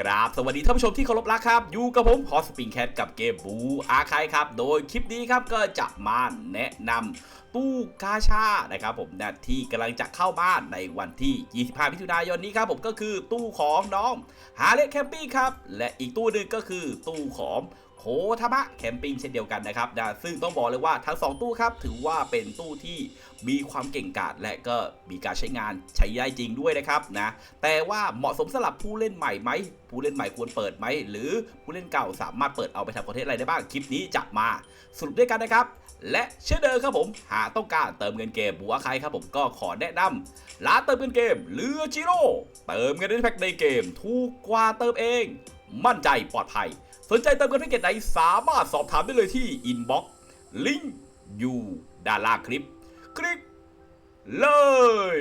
กราบสวัสดีท่านผู้ชมที่เคารพรักครับ อยู่กับผมฮอสปิงแคทกับเกมบูอาคายครับ โดยคลิปนี้ครับก็จะมาแนะนำตู้กาชานะครับผมนะที่กำลังจะเข้าบ้านในวันที่ 25 มิถุนายนนี้ครับผมก็คือตู้ของน้องฮาเล็กแคมปี้ครับ และอีกตู้หนึ่งก็คือตู้ของ โคทามะแคมปิ้งเช่นเดียวกันนะครับนะซึ่งต้องบอกเลยว่าทั้งสองตู้ครับถือว่าเป็นตู้ที่มีความเก่งกาจและก็มีการใช้งานใช้ได้จริงด้วยนะครับนะแต่ว่าเหมาะสมสำหรับผู้เล่นใหม่ไหมผู้เล่นใหม่ควรเปิดไหมหรือผู้เล่นเก่าสามารถเปิดเอาไปทำคอนเทนต์อะไรได้บ้างคลิปนี้จะมาสรุปด้วยกันนะครับ และเช่นเดิมครับผม หากต้องการเติมเงินเกมบัวใครครับผมก็ขอแนะนำร้านเติมเงินเกมเรือจิโร่เติมเงินในแพ็คในเกมถูกกว่าเติมเอง มั่นใจปลอดภัย สนใจเติมเงินแพ็กเกจไหนสามารถสอบถามได้เลยที่อินบ็อกซ์ลิงก์อยู่ด้านล่างคลิป คลิกเลย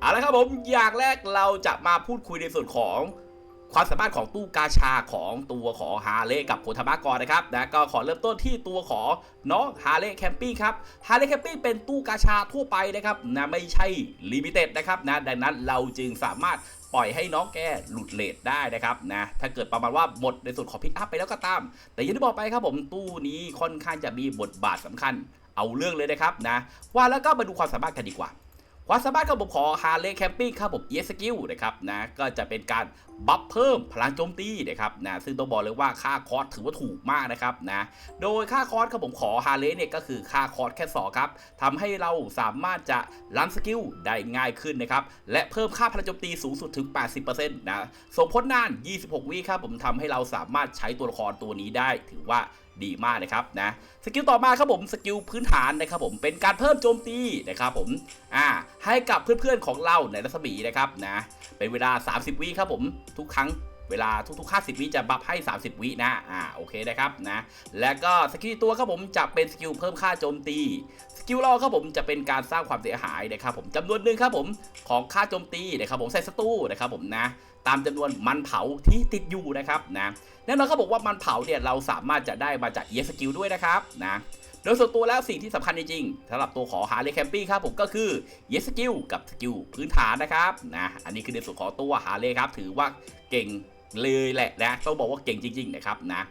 เอาละครับผมอย่างแรกเราจะมาพูดคุยในส่วนของ ความสามารถของตู้กาชาของตัวของฮาเล่กับโคทามะกรนะครับนะก็ขอเริ่มต้นที่ตัวของน้องฮาเล่แคมปิ้งครับฮาเล่แคมปิ้งเป็นตู้กาชาทั่วไปนะครับนะไม่ใช่ลิมิเต็ดนะครับนะดังนั้นเราจึงสามารถปล่อยให้น้องแกหลุดเลทได้นะครับนะถ้าเกิดประมาณว่าหมดในส่วนของพิกอัพไปแล้วก็ตาม แต่อย่างที่บอกไปครับผมตู้นี้ค่อนข้างจะมีบทบาทสำคัญเอาเรื่องเลยนะครับนะว่าแล้วก็มาดูความสามารถกันดีกว่า ความสามารถของผมขอฮาร์เลย์แคมปิ้งครับผมเอสกิลนะครับนะก็จะเป็นการบัฟเพิ่มพลังโจมตีนะครับนะซึ่งต้องบอกเลยว่าค่าคอร์สถือว่าถูกมากนะครับนะโดยค่าคอร์สครับผมขอฮาร์เลย์เนี่ยก็คือค่าคอร์สแค่สอครับทำให้เราสามารถจะรันสกิลได้ง่ายขึ้นนะครับและเพิ่มค่าพลังโจมตีสูงสุดถึง 80%นะส่งผลนาน 26 วิครับผมทำให้เราสามารถใช้ตัวละครตัวนี้ได้ถือว่า ดีมากนะครับนะสกิลต่อมาครับผมสกิลพื้นฐานนะครับผมเป็นการเพิ่มโจมตีนะครับผมอ่าให้กับเพื่อนๆของเราในรัศมีนะครับนะเป็นเวลา 30 วิครับผมทุกครั้ง เวลาทุกๆ 50 วิจะบัฟให้ 30 วินะ อ่า โอเคนะครับนะ แล้วก็สกิลตัวครับผมจะเป็นสกิลเพิ่มค่าโจมตี สกิลรอครับผมจะเป็นการสร้างความเสียหายนะครับผมจำนวนหนึ่งครับผมของค่าโจมตีนะครับผมใส่ศัตรูนะครับผมนะ ตามจำนวนมันเผาที่ติดอยู่นะครับนะแน่นอนเขาบอกว่ามันเผาเนี่ยเราสามารถจะได้มาจาก ES Skill ด้วยนะครับนะโดยส่วนตัวแล้วสิ่งที่สำคัญจริงๆสำหรับตัวของ Harley Camping ครับผมก็คือ Yes Skill กับสกิลพื้นฐานนะครับนะอันนี้คือในส่วนของตัว Harley ครับถือว่าเก่ง เลยแหละนะต้องบอกว่าเก่งจริงๆนะครับนะ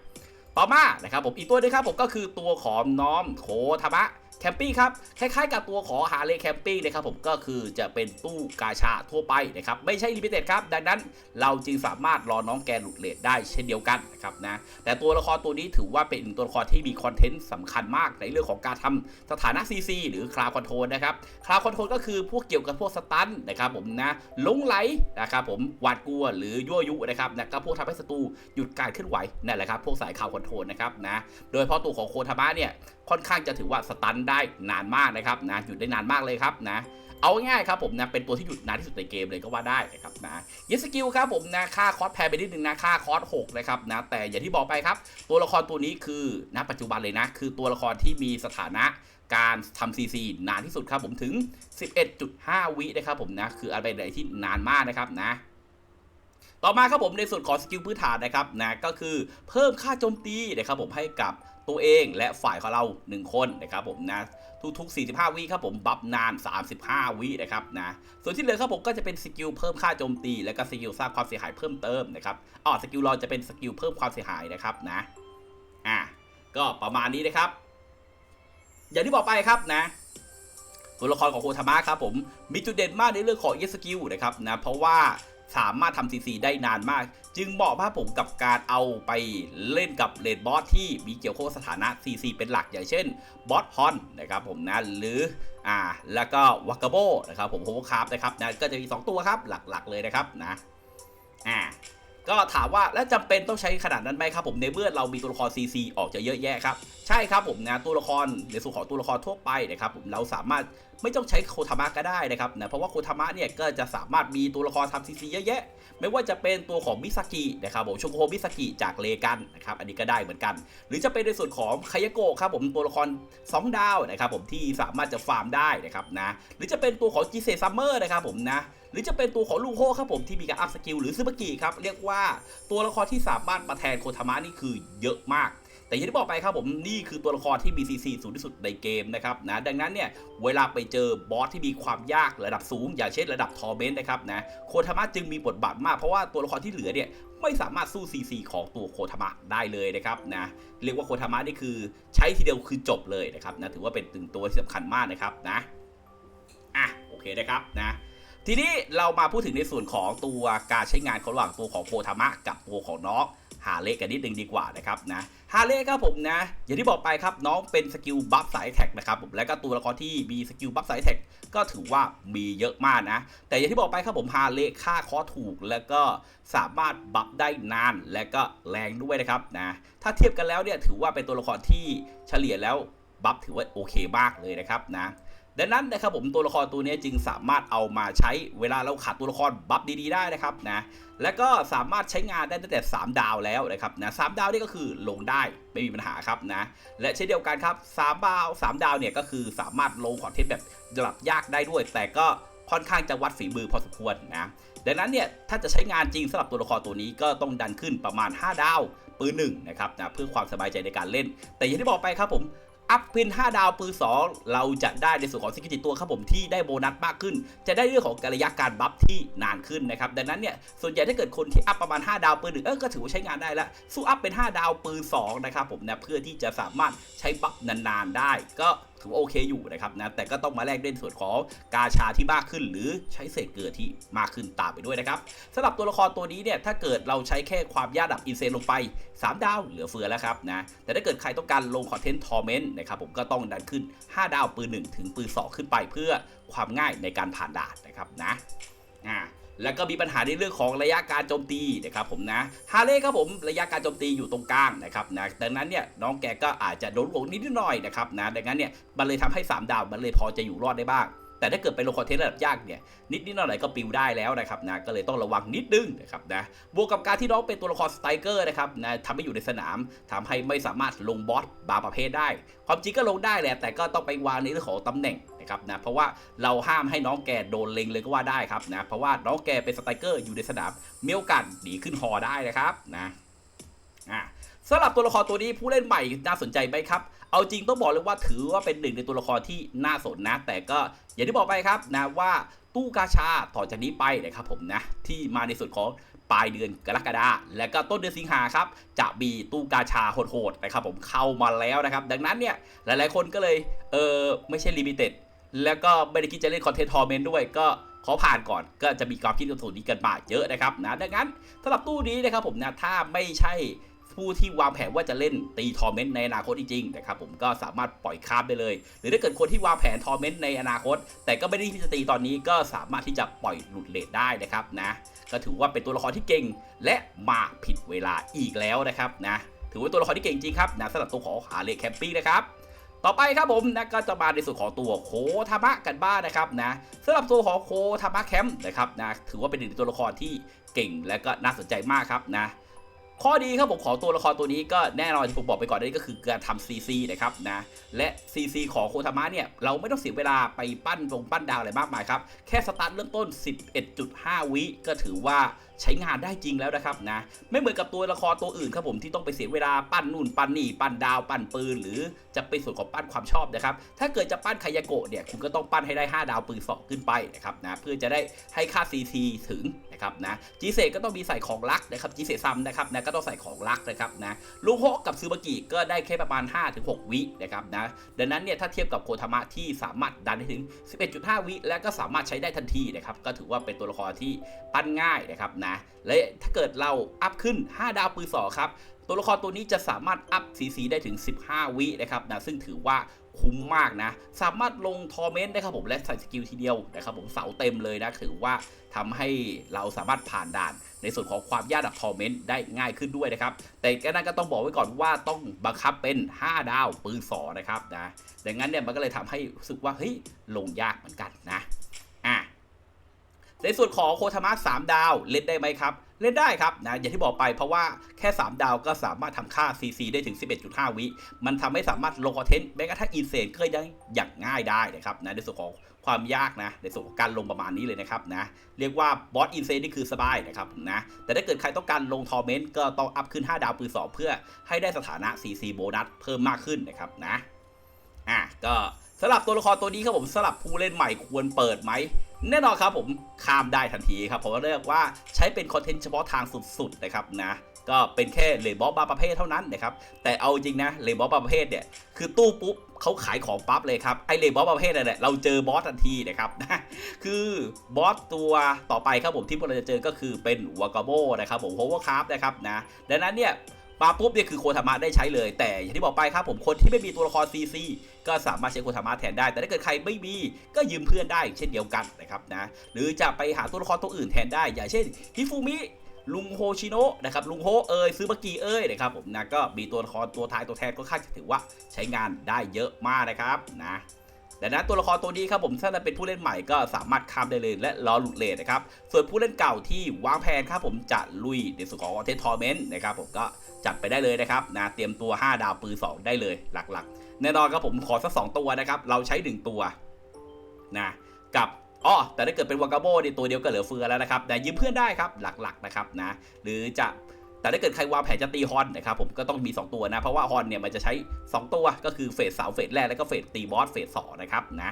ต่อมานะครับผมอีกตัวหนึงครับผมก็คือตัวของน้อมโคธามะแคมปิ้งครับคล้ายๆ กับตัวของ Harley Camping นะครับผมก็คือจะเป็นตู้กาชาทั่วไปนะครับไม่ใช่ลิมิเต็ดครับ ดังนั้นเราจึงสามารถรอน้องแกหลุดเลทได้เช่นเดียวกันนะครับนะแต่ตัวละครตัวนี้ถือว่าเป็นตัวละครที่มีคอนเทนต์สำคัญมากในเรื่องของการทำสถานะ CC หรือคลาวคอนโทรลนะครับคลาวคอนโทรลก็คือพวกเกี่ยวกับพวกสตันนะครับผมนะลงไหลนะครับผมหวาดกลัวหรือยั่วยุนะครับนะก็พวกทำให้ศัตรูหยุดการเคลื่อนไหวนั่นแหละครับพวกสายคลาวคอนโทรนะครับนะโดยเฉพาะตัวของโคทามะเนี่ยค่อนข้างจะถือว่าสตันได้นานมากนะครับนะหยุดได้นานมากเลยครับนะเอาง่ายครับผมนะเป็นตัวที่หยุดนานที่สุดในเกมเลยก็ว่าได้นะครับนะยสกิลครับผมนะค่าคอสแพงไปนิดนึงนะค่าคอส6นะครับนะแต่อย่างที่บอกไปครับ ตัวละครตัวนี้คือณปัจจุบันเลยนะ คือตัวละครที่มีสถานะการทำซีซีนานที่สุดครับผมถึง 11.5 วินะครับผมนะคืออะไรที่นานมากนะครับนะ ต่อมาครับผมในส่วนของสกิลพื้นฐานนะครับนะก็คือเพิ่มค่าโจมตีนะครับผมให้กับตัวเองและฝ่ายของเรา 1 คนนะครับผมนะทุกๆ 45 วิครับผมบัฟนาน 35 วินะครับนะส่วนที่เหลือครับผมก็จะเป็นสกิลเพิ่มค่าโจมตี และก็สกิลสร้างความเสียหายเพิ่มเติมนะครับอ๋อสกิลรอจะเป็นสกิลเพิ่มความเสียหายนะครับนะอะก็ประมาณนี้นะครับ อย่างที่บอกไปครับนะตัวละครของโคทามะครับผมมีจุดเด่นมากในเรื่องของเอสกิลนะครับนะเพราะว่า สามารถทำซีซีได้นานมาก จึงเหมาะมากผมกับการเอาไปเล่นกับเลดบอสที่มีเกี่ยวข้องสถานะ CC เป็นหลักอย่างเช่นบอสฮอนนะครับผมนะหรืออ่าแล้วก็วักกาโบนะครับผมโฮคาร์ฟนะครับนะก็จะมี 2 ตัวครับหลักๆเลยนะครับนะอ่า ก็ถามว่าแล้วจำเป็นต้องใช้ขนาดนั้นไหมครับผมในเมื่อเรามีตัวละคร CC ออกจะเยอะแยะครับ ใช่ครับผมนะตัวละครในส่วนของตัวละครทั่วไปนะครับผมเราสามารถไม่ต้องใช้โคทามะก็ได้นะครับนะเพราะว่าโคทามะเนี่ยก็จะสามารถมีตัวละครทำซีซีเยอะแยะ ไม่ว่าจะเป็นตัวของมิซากินะครับผมชงโคมิซากิจากเลกันนะครับอันนี้ก็ได้เหมือนกัน หรือจะเป็นในส่วนของคายโกะครับผมตัวละคร 2 ดาวนะครับผมที่สามารถจะฟาร์มได้นะครับนะหรือจะเป็นตัวของจิเซซัมเมอร์นะครับผมนะหรือจะเป็นตัวของลูโฮครับผมที่มีการอัพสกิลหรือซึบากิครับเรียกว่าตัวละครที่สามารถมาแทนโคทามะนี่คือเยอะมาก แต่อย่างที่บอกไปครับผมนี่คือตัวละครที่มี CC สูงที่สุดในเกมนะครับนะดังนั้นเนี่ยเวลาไปเจอบอสที่มีความยากระดับสูง อย่างเช่นระดับทอร์เบนนะครับนะโคทามะจึงมีบทบาทมากเพราะว่าตัวละครที่เหลือเนี่ยไม่สามารถสู้ CC ของตัวโคทามะได้เลยนะครับนะเรียกว่าโคทามะนี่คือใช้ทีเดียวคือจบเลยนะครับนะถือว่าเป็นตึงตัวที่สำคัญมากนะครับนะอะโอเคนะครับนะทีนี้เรามาพูดถึงในส่วนของตัวการใช้งานระหว่างตัวของโคทามะกับตัวของน้อง ฮาเล่กันนิดนึงดีกว่านะครับนะฮาเล่ครับผมนะ อย่างที่บอกไปครับน้องเป็นสกิลบัฟสายแท็กนะครับผมและก็ตัวละครที่มีสกิลบัฟสายแท็กก็ถือว่ามีเยอะมากนะ แต่อย่างที่บอกไปครับผมฮาเล่ค่าคอถูก แล้วก็สามารถบัฟได้นานและก็แรงด้วยนะครับนะถ้าเทียบกันแล้วเนี่ยถือว่าเป็นตัวละครที่เฉลี่ยแล้วบัฟถือว่าโอเคมากเลยนะครับนะ ดังนั้นนะครับผมตัวละครตัวนี้จึงสามารถเอามาใช้เวลาเราขาดตัวละครบัฟดีๆได้นะครับนะและก็สามารถใช้งานได้ตั้งแต่ 3 ดาวแล้วนะครับนะสดาวนี่ก็คือลงได้ไม่มีปัญหาครับนะและเช่นเดียวกันครับ3ดาว3ดาวเนี่ยก็คือสามารถลงคอนเทนต์แบบระดับยากได้ด้วย แต่ก็ค่อนข้างจะวัดฝีมือพอสมควรนะดังนั้นเนี่ยถ้าจะใช้งานจริงสำหรับตัวละครตัวนี้ก็ต้องดันขึ้นประมาณ 5 ดาวปืนหนึ่งนะครับนะเพื่อความสบายใจในการเล่น แต่อย่างที่บอกไปครับผม อัพเป็น 5 ดาวปืน2เราจะได้ในส่วนของสกิลติดตัวครับผมที่ได้โบนัสมากขึ้น จะได้เรื่องของระยะการบัฟที่นานขึ้นนะครับ ดังนั้นเนี่ยส่วนใหญ่ถ้าเกิดคนที่อัพประมาณ 5 ดาวปืนหนึ่งเออก็ถือว่าใช้งานได้แล้ว สู้อัพเป็น 5 ดาวปืน2นะครับผมนะเพื่อที่จะสามารถใช้บัฟนานๆได้ ก็ ถือว่าโอเคอยู่นะครับนะแต่ก็ต้องมาแลกด้วยส่วนของกาชาที่มากขึ้น หรือใช้เศษเกลือที่มากขึ้นตามไปด้วยนะครับสำหรับตัวละครตัวนี้เนี่ยถ้าเกิดเราใช้แค่ความยากดับอินเซนลงไป 3 ดาวเหลือเฟือแล้วครับนะแต่ถ้าเกิดใครต้องการลงคอนเทนต์ทอร์เมนต์นะครับผมก็ต้องดันขึ้น 5 ดาวปืน1ถึงปืน2ขึ้นไป เพื่อความง่ายในการผ่านด่านนะครับนะอ่า แล้วก็มีปัญหาในเรื่องของระยะการโจมตีนะครับผมนะฮาเล่ครับผมระยะการโจมตีอยู่ตรงกลางนะครับนะดังนั้นเนี่ยน้องแกก็อาจจะโดนหลงนิดหน่อยนะครับนะดังนั้นเนี่ยมันเลยทำให้ 3 ดาวมันเลยพอจะอยู่รอดได้บ้าง แต่ถ้าเกิดไปลงคอนเทนต์ระดับยากเนี่ยนิดนิดหน่อยก็ปิวได้แล้วนะครับนะก็เลยต้องระวังนิดนึงนะครับนะบวกกับการที่น้องเป็นตัวละครสไตรเกอร์นะครับนะทำให้อยู่ในสนามทำให้ไม่สามารถลงบอสบางประเภทได้ ความจริงก็ลงได้แหละแต่ก็ต้องไปวางในเรื่องของตำแหน่งนะครับนะเพราะว่าเราห้ามให้น้องแกโดนเล็งเลยก็ว่าได้ครับนะเพราะว่าน้องแกเป็นสไตรเกอร์อยู่ในสนามมีโอกาสหนีขึ้นฮอได้นะครับนะอะสำหรับตัวละครตัวนี้ผู้เล่นใหม่น่าสนใจไหมครับ เอาจริงต้องบอกเลยว่าถือว่าเป็นหนึ่งในตัวละครที่น่าสนนะ แต่ก็อย่างที่บอกไปครับนะว่าตู้กาชาต่อจากนี้ไปนะครับผมนะที่มาในส่วนของปลายเดือนกรกฎาและก็ต้นเดือนสิงหาครับจะมีตู้กาชาโหดๆนะครับผมเข้ามาแล้วนะครับ ดังนั้นเนี่ยหลายๆคนก็เลยเออไม่ใช่ลิมิเต็ดแล้วก็ไม่ได้คิดจะเล่นคอนเทนต์ทอร์เมนต์ด้วยก็ขอผ่านก่อนก็จะมีความคิดส่วนนี้กันมาเยอะนะครับนะดังนั้นสำหรับตู้นี้นะครับผมนะถ้าไม่ใช่ ผู้ที่วางแผนว่าจะเล่นตีทอร์เมนต์ในอนาคตจริงๆนะครับผมก็สามารถปล่อยข้ามได้เลย หรือถ้าเกิดคนที่วางแผนทอร์เมนต์ในอนาคต แต่ก็ไม่ได้ที่จะตีตอนนี้ก็สามารถที่จะปล่อยหลุดเลทได้นะครับนะก็ถือว่าเป็นตัวละครที่เก่งและมาผิดเวลาอีกแล้วนะครับนะถือว่าตัวละครที่เก่งจริงครับนะสำหรับตัวของหาเลแคมปิ้งนะครับต่อไปครับผมนะก็จะมาในส่วนของตัวโคทามะกันบ้างนะครับนะสำหรับตัวของโคทามะแคมป์นะครับนะถือว่าเป็นหนึ่งในตัวละครที่เก่งและก็น่าสนใจมากครับนะ ข้อดีครับผมของตัวละครตัวนี้ก็แน่นอนที่ผมบอกไปก่อนนี่ก็คือการทำ CC นะครับนะและ CC ของโคทามะเนี่ย เราไม่ต้องเสียเวลาไปปั้นลงปั้นดาวอะไรมากมายครับ แค่สตาร์ทเริ่มต้น 11.5 วิก็ถือว่า ใช้งานได้จริงแล้วนะครับนะไม่เหมือนกับตัวละครตัวอื่นครับผมที่ต้องไปเสียเวลาปั้นนู่นปั้นนี่ปั้นดาวปั้นปืนหรือจะเป็นส่วนของปั้นความชอบนะครับถ้าเกิดจะปั้นคายาโกะเนี่ยคุณก็ต้องปั้นให้ได้ 5 ดาวปืน2ขึ้นไปนะครับนะเพื่อจะได้ให้ค่า CC ถึงนะครับนะจีเซก็ต้องมีใส่ของลักนะครับจีเซซัมนะครับนะก็ต้องใส่ของลักนะครับนะลุงโฮกับซูบากิก็ได้แค่ประมาณ 5-6 วินะครับนะดังนั้นเนี่ยถ้าเทียบกับโคทามะที่สามารถดันได้ถึง 11.5 วิและก็สามารถใช้ได้ทันทีนะครับก็ถือว่าเป็นตัวละครที่ปั้นง่ายนะครับนะและถ้าเกิดเราอัพขึ้น 5 ดาวปืนสอครับ ตัวละครตัวนี้จะสามารถอัพสีสีได้ถึง 15 วินะครับนะซึ่งถือว่าคุ้มมากนะ สามารถลงทอร์เมนต์ได้ครับผมและใส่สกิลทีเดียวนะครับผมเสาเต็มเลยนะ ถือว่าทำให้เราสามารถผ่านด่าน ในส่วนของความยากดับทอร์เมนต์ได้ง่ายขึ้นด้วยนะครับ แต่ก็นั่นก็ต้องบอกไว้ก่อนว่าต้องบังคับเป็น 5 ดาวปืนสอนะครับนะดังนั้นเนี่ยมันก็เลยทำให้รู้สึกว่าเฮ้ยลงยากเหมือนกันนะ ในส่วนของโคทามะ3ดาวเล่นได้ไหมครับเล่นได้ครับนะอย่างที่บอกไปเพราะว่าแค่ 3 ดาวก็สามารถทำค่า CC ได้ถึง 11.5 วิ มันทำให้สามารถลงคอนเทนต์แม้กระทั่งอินเซนก็ยังอย่างง่ายได้นะครับนะในส่วนของความยากนะในส่วนของการลงประมาณนี้เลยนะครับนะเรียกว่าบอสอินเซนนี่คือสบายนะครับนะแต่ถ้าเกิดใครต้องการลงทอร์เมนต์ก็ต้องอัพขึ้น 5 ดาวปืนสองเพื่อให้ได้สถานะ CC โบนัสเพิ่มมากขึ้นนะครับนะอะก็สำหรับตัวละครตัวนี้ครับผมสำหรับผู้เล่นใหม่ควรเปิดไหม แน่นอนครับผมข้ามได้ทันทีครับเพราะว่าเรียกว่าใช้เป็นคอนเทนต์เฉพาะทางสุดๆนะครับนะก็เป็นแค่เลบอสบางประเภทเท่านั้นนะครับแต่เอาจริงนะเลบอสบางประเภทเนี่ยคือตู้ปุ๊บเขาขายของปั๊บเลยครับไอเลบอสบประเภทนั่นแหละเราเจอบอสทันทีนะครับนะคือบอสตัวต่อไปครับผมที่พวกเราจะเจอก็คือเป็นวากาโบนะครับผมโฮเวอร์คราฟนะครับนะดังนั้นเนี่ย มาปุ๊บเนี่ยคือโคทามะได้ใช้เลย แต่อย่างที่บอกไปครับผมคนที่ไม่มีตัวละคร CC ก็สามารถใช้โคทามะแทนได้ แต่ถ้าเกิดใครไม่มีก็ยืมเพื่อนได้เช่นเดียวกันนะครับนะหรือจะไปหาตัวละครตัวอื่นแทนได้ อย่างเช่นฮิฟูมิลุงโฮชิโนะนะครับลุงโฮเอยซื้อมากีเอ้ยนะครับผมนะก็มีตัวละครตัวท้ายตัวแทนก็ค่อนข้างจะถือว่าใช้งานได้เยอะมากนะครับนะ ดังนั้นตัวละครตัวนี้ครับผมถ้าจะเป็นผู้เล่นใหม่ก็สามารถข้ามได้เลยและรอหลุดเลทนะครับส่วนผู้เล่นเก่าที่วางแผนครับผมจะลุยในส่วนของเทนทอร์เมนต์นะครับผมก็จัดไปได้เลยนะครับนะเตรียมตัว 5 ดาวปืน2ได้เลยหลักๆ แน่นอนครับผมขอสักสองตัวนะครับ เราใช้ 1 ตัวนะกับอ๋อแต่ถ้าเกิดเป็นวากาโบเนี่ตัวเดียวก็เหลือเฟือแล้วนะครับแต่ยืมเพื่อนได้ครับหลักๆนะครับนะหรือจะ แต่ถ้าเกิดใครวางแผนจะตีฮอนนะครับผมก็ต้องมี 2 ตัวนะ เพราะว่าฮอนเนี่ยมันจะใช้ 2 ตัวก็คือเฟสเสาเฟสแรกแล้วก็เฟสตีบอสเฟสสองนะครับนะ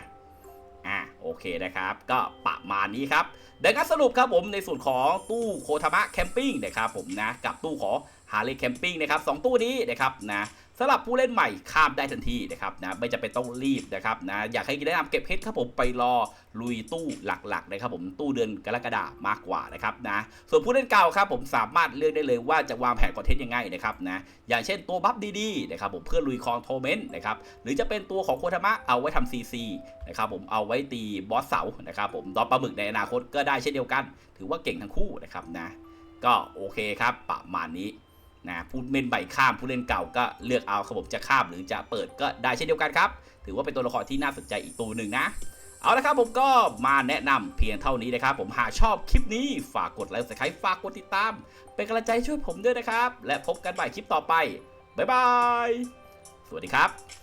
อ่าโอเคนะครับ ก็ประมาณนี้ครับเดี๋ยวก็สรุปครับผมในส่วนของตู้โคทามะแคมปิ้งนะครับผมนะกับตู้ของ ฮาร์เลย์แคมปิ้งนะครับสองตู้นี้นะครับนะสำหรับผู้เล่นใหม่ข้ามได้ทันทีนะครับนะไม่จำเป็นต้องรีบนะครับนะอยากให้แนะนำเก็บเพชรครับผมไปรอลุยตู้หลักๆนะครับผมตู้เดือนกรกฎามากกว่านะครับนะส่วนผู้เล่นเก่าครับผมสามารถเลือกได้เลยว่าจะวางแผนคอนเทนต์ยังไงนะครับนะอย่างเช่นตัวบัฟดีๆนะครับผมเพื่อลุยคองโทเมนต์นะครับหรือจะเป็นตัวของโคทามะเอาไว้ทำซีซีนะครับผมเอาไว้ตีบอสเสานะครับผมดอปปลาหมึกในอนาคตก็ได้เช่นเดียวกัน ถือว่าเก่งทั้งคู่นะครับนะก็โอเคครับประมาณนี้ นะผู้เล่นใบข้ามผู้เล่นเก่าก็เลือกเอาครับผมจะข้ามหรือจะเปิดก็ได้เช่นเดียวกันครับ ถือว่าเป็นตัวละครที่น่าสนใจอีกตัวหนึ่งนะเอาละครับผมก็มาแนะนำเพียงเท่านี้นะครับ ผมหากชอบคลิปนี้ฝากกดไลค์สไครต์ฝากกดติดตาม เป็นกำลังใจช่วยผมด้วยนะครับ และพบกันใหม่คลิปต่อไป บ๊ายบาย สวัสดีครับ